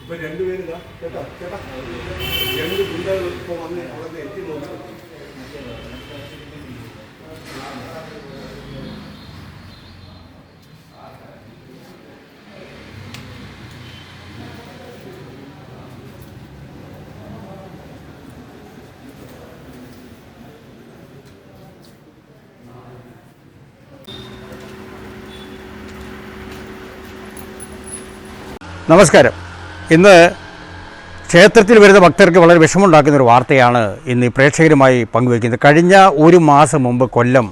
ഇപ്പൊ രണ്ടുപേരും കേട്ടോ കേട്ടോ. രണ്ട് ഗുണ്ടകൾ ഇപ്പൊ വന്ന് അവിടെ എത്തി നോക്കി. നമസ്കാരം. ഇന്ന് ക്ഷേത്രത്തിൽ വരുന്ന ഭക്തർക്ക് വളരെ വിഷമമുണ്ടാക്കുന്ന ഒരു വാർത്തയാണ് ഇന്ന് പ്രേക്ഷകരുമായി പങ്കുവയ്ക്കുന്നത്. കഴിഞ്ഞ ഒരു മാസം മുമ്പ് കൊല്ലം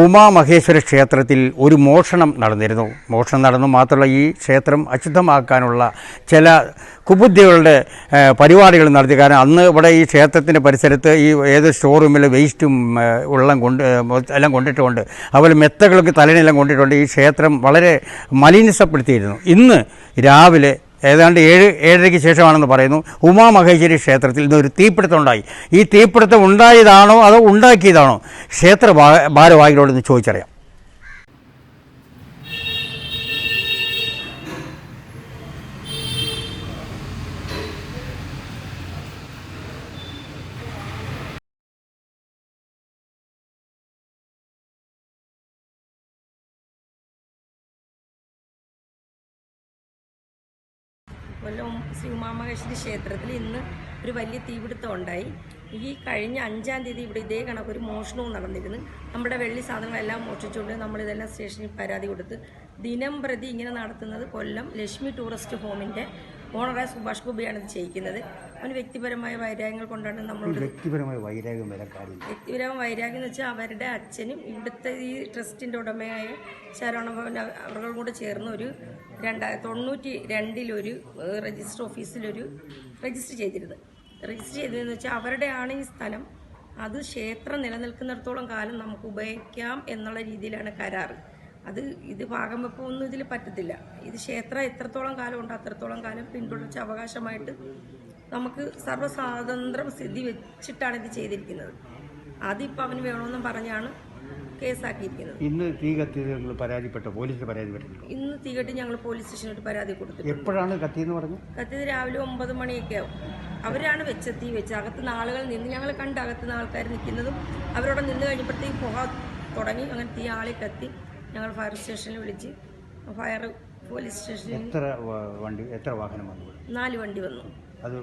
ഉമാമഹേശ്വര ക്ഷേത്രത്തിൽ ഒരു മോഷണം നടന്നിരുന്നു. മോഷണം നടന്നു മാത്രമല്ല ഈ ക്ഷേത്രം അശുദ്ധമാക്കാനുള്ള ചില കുബുദ്ധികളുടെ പരിപാടികൾ നടത്തി. കാരണം അന്ന് ഇവിടെ ഈ ക്ഷേത്രത്തിന്റെ പരിസരത്ത് ഈ ഏത് സ്റ്റോറൂമിൽ വേസ്റ്റും വെള്ളം കൊണ്ട് എല്ലാം കൊണ്ടിട്ടുണ്ട് അതുപോലെ മെത്തകളൊക്കെ തലയിലെല്ലാം കൊണ്ടിട്ടുണ്ട്. ഈ ക്ഷേത്രം വളരെ മലിനസപ്പെടുത്തിയിരുന്നു. ഇന്ന് രാവിലെ ഏതാണ്ട് ഏഴ് ഏഴരയ്ക്ക് ശേഷമാണെന്ന് പറയുന്നു. ഉമാമഹേശ്വരി ക്ഷേത്രത്തിൽ ഇന്ന് ഒരു തീപിടുത്തം ഉണ്ടായി ഈ തീപിടുത്തം ഉണ്ടായതാണോ അതോ ഉണ്ടാക്കിയതാണോ? ക്ഷേത്ര ഭാരവാഹികളോട് ഇന്ന് ചോദിച്ചറിയാം. കൊല്ലം ശ്രീ ഉമാമഹേശ്വരി ക്ഷേത്രത്തിൽ ഇന്ന് ഒരു വലിയ തീപിടുത്തം ഉണ്ടായി ഈ കഴിഞ്ഞ അഞ്ചാം തീയതി ഇവിടെ ഇതേ കണക്ക് ഒരു മോഷണവും നടന്നിരുന്നു നമ്മുടെ വെള്ളി സാധനങ്ങളെല്ലാം മോഷിച്ചുകൊണ്ട് നമ്മളിതെല്ലാം സ്റ്റേഷനിൽ പരാതി കൊടുത്ത് ദിനം പ്രതി ഇങ്ങനെ നടത്തുന്നത് കൊല്ലം ലക്ഷ്മി ടൂറിസ്റ്റ് ഹോമിന്റെ ഓണറായ സുഭാഷ് ഗോപിയാണ് ഇത് ചെയ്യിക്കുന്നത്. അവന് വ്യക്തിപരമായ വൈരാഗ്യങ്ങൾ കൊണ്ടാണ് നമ്മൾ വ്യക്തിപരമായ വൈരാഗ്യം വരെ കാര്യം. വ്യക്തിപരമായ വൈരാഗ്യം എന്ന് വെച്ചാൽ അവരുടെ അച്ഛനും ഇവിടുത്തെ ഈ ട്രസ്റ്റിന്റെ ഉടമയായ ശരവണഭവൻ അവരുടെ കൂടെ ചേർന്ന് ഒരു രണ്ടാ തൊണ്ണൂറ്റി രണ്ടിലൊരു രജിസ്റ്റർ ഓഫീസിലൊരു രജിസ്റ്റർ ചെയ്തിരുന്നത് രജിസ്റ്റർ ചെയ്തതെന്ന് വെച്ചാൽ അവരുടെയാണ് ഈ സ്ഥലം. അത് ക്ഷേത്രം നിലനിൽക്കുന്നിടത്തോളം കാലം നമുക്ക് ഉപയോഗിക്കാം എന്നുള്ള രീതിയിലാണ് കരാറ്. അത് ഇത് ഭാഗം വെപ്പൊന്നും ഇതിൽ പറ്റത്തില്ല. ഇത് ക്ഷേത്രം എത്രത്തോളം കാലം ഉണ്ട് അത്രത്തോളം കാലം പിന്തുടർച്ച അവകാശമായിട്ട് നമുക്ക് സർവസ്വാതന്ത്ര്യം സ്ഥിതി വെച്ചിട്ടാണ് ഇത് ചെയ്തിരിക്കുന്നത്. അതിപ്പോൾ അവന് വേണമെന്നും പറഞ്ഞാണ് കേസാക്കിയിരിക്കുന്നത്. ഇന്ന് തീ കത്തിയത് നിങ്ങൾ പരാതിപ്പെട്ട. പോലീസിന് പരാതിപ്പെട്ടിട്ടുണ്ട് ഇന്ന് തീകെട്ടി ഞങ്ങൾ പോലീസ് സ്റ്റേഷനിൽ പരാതി കൊടുത്തു എപ്പോഴാണ് കത്തിയെന്ന് പറഞ്ഞു കത്തിയത് രാവിലെ ഒമ്പത് മണിയൊക്കെ ആവും. അവരാണ് വെച്ച തീ വെച്ച് അകത്തുനിന്ന് ആളുകൾ നിന്ന് ഞങ്ങൾ കണ്ട് അകത്തുനിന്ന് ആൾക്കാർ നിൽക്കുന്നതും അവരോട് നിന്ന് കഴിഞ്ഞപ്പോഴത്തേക്ക് പുക തുടങ്ങി. അങ്ങനെ തീ ആളെ കത്തി ഞങ്ങൾ ഫയർ സ്റ്റേഷനിൽ വിളിച്ച് ഫയർ പോലീസ് സ്റ്റേഷനിൽ എത്ര വണ്ടി എത്ര വാഹനം വന്നു നാല് വണ്ടി വന്നു. അത്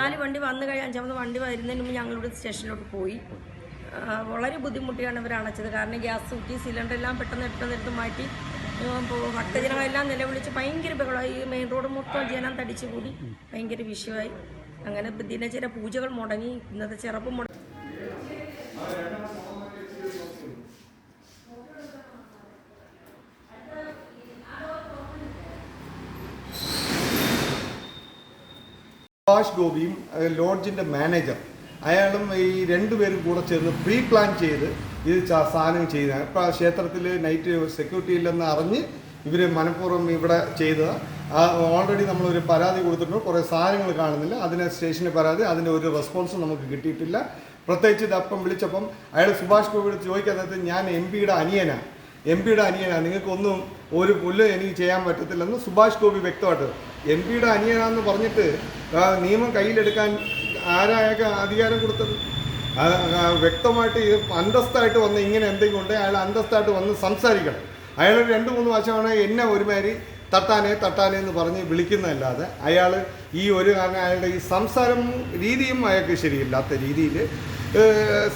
നാല് വണ്ടി വന്നു കഴിഞ്ഞ് അഞ്ചാമത് വണ്ടി വരുന്നതിന് മുമ്പ് ഞങ്ങളിവിടെ സ്റ്റേഷനിലോട്ട് പോയി. വളരെ ബുദ്ധിമുട്ടിയാണ് ഇവർ അണച്ചത്. കാരണം ഗ്യാസ് ഊറ്റി സിലിണ്ടർ എല്ലാം പെട്ടെന്ന് പെട്ടെന്ന് എടുത്ത് മാറ്റി ഭക്തജനങ്ങളെല്ലാം നിലവിളിച്ച് ഭയങ്കര ബഹളമായി. ഈ മെയിൻ റോഡ് മൊത്തം ജനം തടിച്ചു കൂടി. ഭയങ്കര വിഷയമായി. അങ്ങനെ ദിനചര പൂജകൾ മുടങ്ങി. ഇന്നത്തെ ചെറുപ്പം മുടങ്ങി സുഭാഷ് ഗോപിയും ലോഡ്ജിന്റെ മാനേജർ അയാളും ഈ രണ്ടുപേരും കൂടെ ചേർന്ന് പ്രീ പ്ലാൻ ചെയ്ത് ഇത് സാധനം ചെയ്ത ഇപ്പം ക്ഷേത്രത്തിൽ നൈറ്റ് സെക്യൂരിറ്റി ഇല്ലെന്ന് അറിഞ്ഞ് ഇവർ മനഃപൂർവം ഇവിടെ ചെയ്തതാണ് ഓൾറെഡി നമ്മളൊരു പരാതി കൊടുത്തിട്ടുണ്ട്. കുറേ സാധനങ്ങൾ കാണുന്നില്ല. അതിന് സ്റ്റേഷന് പരാതി അതിന്റെ ഒരു റെസ്പോൺസും നമുക്ക് കിട്ടിയിട്ടില്ല. പ്രത്യേകിച്ച് ഇത് അപ്പം വിളിച്ചപ്പം അയാൾ സുഭാഷ് ഗോപിയോട് ചോദിക്കാൻ നേരത്ത് ഞാൻ എം പിയുടെ അനിയനാണ് എം പിയുടെ അനിയനാണ് നിങ്ങൾക്കൊന്നും ഒരു പുല്ല് എനിക്ക് ചെയ്യാൻ പറ്റത്തില്ലെന്ന് സുഭാഷ് ഗോപി വ്യക്തമായിട്ട്. എം പിയുടെ അനിയനാണെന്ന് പറഞ്ഞിട്ട് ആ, നിയമം കയ്യിലെടുക്കാൻ ആരായൊക്കെ അധികാരം കൊടുത്തത്. വ്യക്തമായിട്ട് ഇത് അന്തസ്ഥായിട്ട് വന്ന് ഇങ്ങനെ എന്തെങ്കിലും ഉണ്ടെങ്കിൽ അയാൾ അന്തസ്ഥായിട്ട് വന്ന് സംസാരിക്കണം. അയാൾ രണ്ട് മൂന്ന് വശമാണ് എന്നെ ഒരുമാതിരി തട്ടാനേ തട്ടാനേ എന്ന് പറഞ്ഞ് വിളിക്കുന്നതല്ലാതെ അയാൾ ഈ ഒരു കാരണം അയാളുടെ ഈ സംസാരം രീതിയും അയാൾക്ക് ശരിയില്ലാത്ത രീതിയിൽ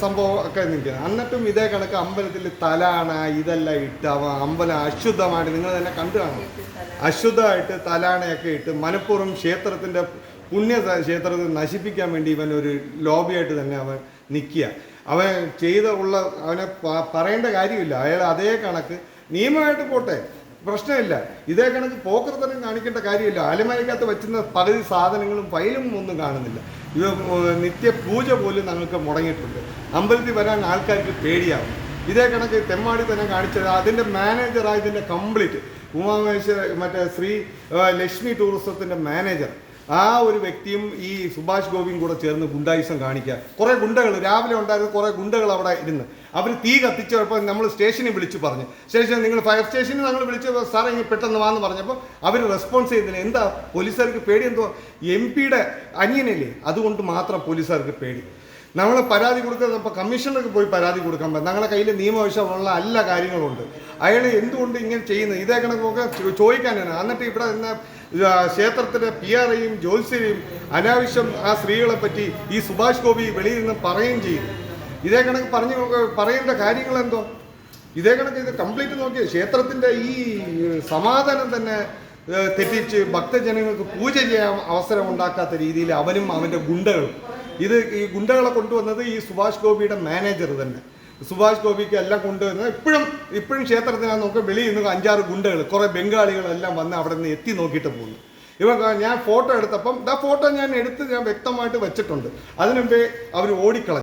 സംഭവം ഒക്കെ നിൽക്കുന്നത്. എന്നിട്ടും ഇതേ കണക്ക് അമ്പലത്തിൽ തലാണ ഇതെല്ലാം ഇട്ട് അവ അമ്പലം അശുദ്ധമായിട്ട് നിങ്ങൾ തന്നെ കണ്ടു കാണും. അശുദ്ധമായിട്ട് തലാണയൊക്കെ ഇട്ട് മനഃപൂർവം ക്ഷേത്രത്തിന്റെ പുണ്യ ക്ഷേത്രത്തെ നശിപ്പിക്കാൻ വേണ്ടി ഇവൻ ഒരു ലോബിയായിട്ട് തന്നെ അവൻ നിൽക്കുക. അവൻ ചെയ്ത ഉള്ള അവനെ പറയേണ്ട കാര്യമില്ല. അയാൾ അതേ കണക്ക് നിയമമായിട്ട് പോട്ടെ. പ്രശ്നമില്ല. ഇതേ കണക്ക് പോക്കർത്തനം കാണിക്കേണ്ട കാര്യമില്ല. അലമാരിക്കകത്ത് വെച്ചുന്ന പകുതി സാധനങ്ങളും ഫയലും ഒന്നും കാണുന്നില്ല. ഇത് നിത്യ പൂജ പോലും ഞങ്ങൾക്ക് മുടങ്ങിയിട്ടുണ്ട്. അമ്പലത്തിൽ വരാൻ ആൾക്കാർക്ക് പേടിയാവും. ഇതേ കണക്ക് തെമ്മാടി തന്നെ കാണിച്ചത്. അതിന്റെ മാനേജർ ഇതിന്റെ കംപ്ലീറ്റ്. ഉമാമേശ്വര മറ്റേ ശ്രീ ലക്ഷ്മി ടൂറിസത്തിന്റെ മാനേജർ. ആ ഒരു വ്യക്തിയും ഈ സുഭാഷ് ഗോപിയും കൂടെ ചേർന്ന് ഗുണ്ടായുസം കാണിക്കുക. കുറേ ഗുണ്ടകൾ രാവിലെ ഉണ്ടായിരുന്ന കുറേ ഗുണ്ടകൾ അവിടെ ഇരുന്ന്. അവർ തീ കത്തിച്ചപ്പോൾ നമ്മൾ സ്റ്റേഷനിൽ വിളിച്ചു പറഞ്ഞു. സ്റ്റേഷൻ നിങ്ങൾ ഫയർ സ്റ്റേഷനിൽ ഞങ്ങൾ വിളിച്ച് സാറേ ഇങ്ങനെ പെട്ടെന്ന് വാന്ന് പറഞ്ഞപ്പോൾ അവർ റെസ്പോൺസ് ചെയ്തില്ല എന്താ പോലീസുകാർക്ക് പേടി എന്തോ? എം പിയുടെ അനിയനല്ലേ? അതുകൊണ്ട് മാത്രം പോലീസുകാർക്ക് പേടി. നമ്മൾ പരാതി കൊടുക്കുന്നത് ഇപ്പോൾ കമ്മീഷണർക്ക് പോയി പരാതി കൊടുക്കാൻ പറ്റും ഞങ്ങളുടെ കയ്യിൽ നിയമവശമുള്ള എല്ലാ കാര്യങ്ങളുണ്ട്. അയാൾ എന്തുകൊണ്ട് ഇങ്ങനെ ചെയ്യുന്നത്? ഇതേ കണക്കൊക്കെ ചോദിക്കാനാണ് എന്നിട്ട് ഇവിടെ നിന്ന് ക്ഷേത്രത്തിലെ പി ആറേയും ജ്യോത്സ്യരെയും അനാവശ്യം ആ സ്ത്രീകളെ പറ്റി ഈ സുഭാഷ് ഗോപി വെളിയിൽ നിന്ന് പറയുകയും ചെയ്യും. ഇതേ കണക്ക് പറഞ്ഞു പറയേണ്ട കാര്യങ്ങൾ എന്തോ? ഇതേ കണക്ക് ഇത് കംപ്ലീറ്റ് നോക്കിയ. ക്ഷേത്രത്തിന്റെ ഈ സമാധാനം തന്നെ തെറ്റിച്ച് ഭക്തജനങ്ങൾക്ക് പൂജ ചെയ്യാൻ അവസരം ഉണ്ടാക്കാത്ത രീതിയിൽ അവനും അവന്റെ ഗുണ്ടകളും. ഇത് ഈ ഗുണ്ടകളെ കൊണ്ടുവന്നത് ഈ സുഭാഷ് ഗോപിയുടെ മാനേജർ തന്നെ. സുഭാഷ് ഗോപിക്ക് എല്ലാം കൊണ്ടുവരുന്നത് ഇപ്പോഴും ഇപ്പോഴും ക്ഷേത്രത്തിനകത്ത് നോക്കി വെളിയിൽ നിന്ന് അഞ്ചാറ് ഗുണ്ടകൾ കുറെ ബംഗാളികളെല്ലാം വന്ന് അവിടെ നിന്ന് എത്തി നോക്കിയിട്ട് പോകുന്നു. ഇവ ഞാൻ ഫോട്ടോ എടുത്തപ്പം ആ ഫോട്ടോ ഞാൻ എടുത്ത് ഞാൻ വ്യക്തമായിട്ട് വെച്ചിട്ടുണ്ട്. അതിനുമുമ്പേ അവർ ഓടിക്കളഞ്ഞു.